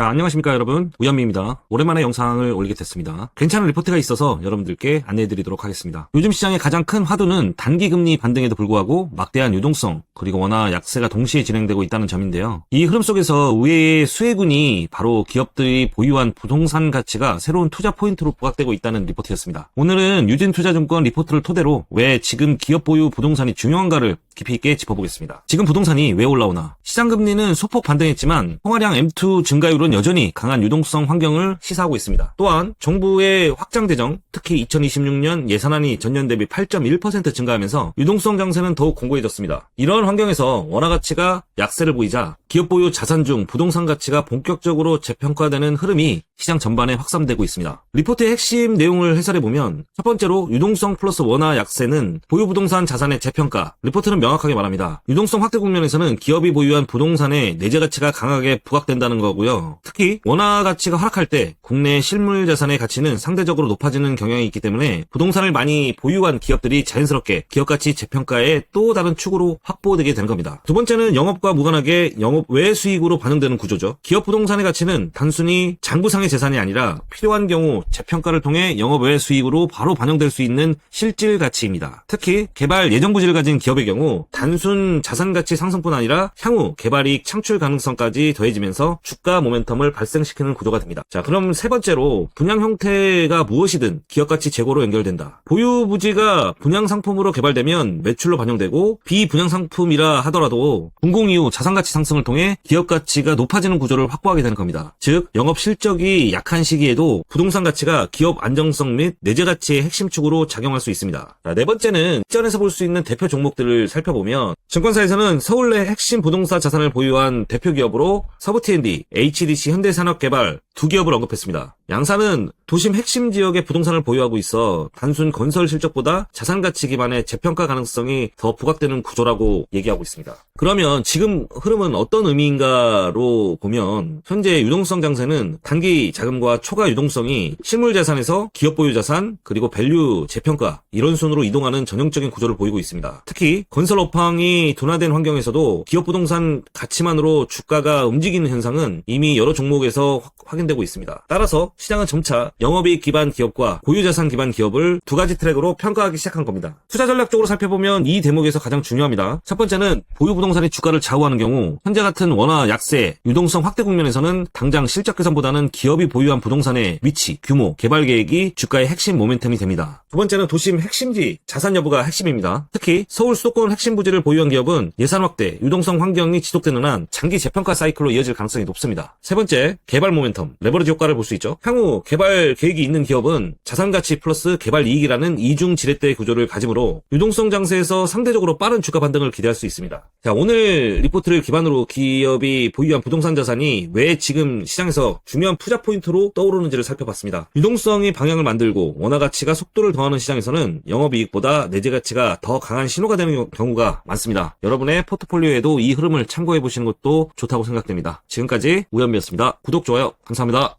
자, 안녕하십니까 여러분. 우현미입니다. 오랜만에 영상을 올리게 됐습니다. 괜찮은 리포트가 있어서 여러분들께 안내해드리도록 하겠습니다. 요즘 시장의 가장 큰 화두는 단기 금리 반등에도 불구하고 막대한 유동성, 그리고 워낙 약세가 동시에 진행되고 있다는 점인데요. 이 흐름 속에서 의외의 수혜군이 바로 기업들이 보유한 부동산 가치가 새로운 투자 포인트로 부각되고 있다는 리포트였습니다. 오늘은 유진투자증권 리포트를 토대로 왜 지금 기업 보유 부동산이 중요한가를 깊이 있게 짚어보겠습니다. 지금 부동산이 왜 올라오나? 시장금리는 소폭 반등했지만 통화량 M2 증가율은 여전히 강한 유동성 환경을 시사하고 있습니다. 또한 정부의 확장 재정, 특히 2026년 예산안이 전년 대비 8.1% 증가하면서 유동성 장세는 더욱 공고해졌습니다. 이런 환경에서 원화 가치가 약세를 보이자 기업 보유 자산 중 부동산 가치가 본격적으로 재평가되는 흐름이 시장 전반에 확산되고 있습니다. 리포트의 핵심 내용을 해설해 보면 첫 번째로 유동성 플러스 원화 약세는 보유 부동산 자산의 재평가. 리포트는 명확하게 말합니다. 유동성 확대 국면에서는 기업이 보유한 부동산의 내재 가치가 강하게 부각된다는 거고요. 특히 원화 가치가 하락할 때 국내 실물 자산의 가치는 상대적으로 높아지는 경향이 있기 때문에 부동산을 많이 보유한 기업들이 자연스럽게 기업 가치 재평가의 또 다른 축으로 확보되게 되는 겁니다. 두 번째는 영업과 무관하게 영업 외 수익으로 반영되는 구조죠. 기업 부동산의 가치는 단순히 장부상의 재산이 아니라 필요한 경우 재평가를 통해 영업 외 수익으로 바로 반영될 수 있는 실질 가치입니다. 특히 개발 예정 부지를 가진 기업의 경우 단순 자산 가치 상승뿐 아니라 향후 개발이익 창출 가능성까지 더해지면서 주가 모멘텀을 발생시키는 구조가 됩니다. 자, 그럼 세 번째로 분양 형태가 무엇이든 기업 가치 재고로 연결된다. 보유 부지가 분양 상품으로 개발되면 매출로 반영되고 비분양 상품이라 하더라도 공공 이후 자산 가치 상승을 통해 기업 가치가 높아지는 구조를 확보하게 되는 겁니다. 즉 영업 실적이 약한 시기에도 부동산 가치가 기업 안정성 및 내재 가치의 핵심 축으로 작용할 수 있습니다. 자, 네 번째는 시전에서 볼 수 있는 대표 종목들을 살펴보면 증권사에서는 서울 내 핵심 부동산 자산을 보유한 대표 기업으로 서브TND, HDC 현대산업개발 두 기업을 언급했습니다. 양사는 도심 핵심 지역의 부동산을 보유하고 있어 단순 건설 실적보다 자산 가치 기반의 재평가 가능성이 더 부각되는 구조라고 얘기하고 있습니다. 그러면 지금 흐름은 어떤 의미인가로 보면 현재 유동성 장세는 단기 자금과 초과 유동성이 실물 자산에서 기업 보유 자산 그리고 밸류 재평가 이런 순으로 이동하는 전형적인 구조를 보이고 있습니다. 특히 건설 업황이 둔화된 환경에서도 기업 부동산 가치만으로 주가가 움직이는 현상은 이미 여러 종목에서 확- 확인되고 있습니다. 따라서 시장은 점차 영업이익 기반 기업과 보유자산 기반 기업을 두 가지 트랙으로 평가하기 시작한 겁니다. 투자 전략적으로 살펴보면 이 대목에서 가장 중요합니다. 첫 번째는 보유 부동산이 주가를 좌우하는 경우 현재 같은 원화 약세, 유동성 확대 국면에서는 당장 실적 개선보다는 기업이 보유한 부동산의 위치, 규모, 개발 계획이 주가의 핵심 모멘텀이 됩니다. 두 번째는 도심 핵심지, 자산 여부가 핵심입니다. 특히 서울 수도권 핵심 부지를 보유한 기업은 예산 확대, 유동성 환경이 지속되는 한 장기 재평가 사이클로 이어질 가능성이 높습니다. 세 번째, 개발 모멘텀, 레버리지 효과를 볼 수 있죠. 향후 개발 계획이 있는 기업은 자산 가치 플러스 개발 이익이라는 이중 지렛대 구조를 가지므로 유동성 장세에서 상대적으로 빠른 주가 반등을 기대할 수 있습니다. 자, 오늘 리포트를 기반으로 기업이 보유한 부동산 자산이 왜 지금 시장에서 중요한 투자 포인트로 떠오르는지를 살펴봤습니다. 유동성이 방향을 만들고 원화 가치가 속도를 더하는 시장에서는 영업이익보다 내재 가치가 더 강한 신호가 되는 경우가 많습니다. 여러분의 포트폴리오에도 이 흐름을 참고해 보시는 것도 좋다고 생각됩니다. 지금까지 우현미였습니다. 구독, 좋아요, 감사합니다.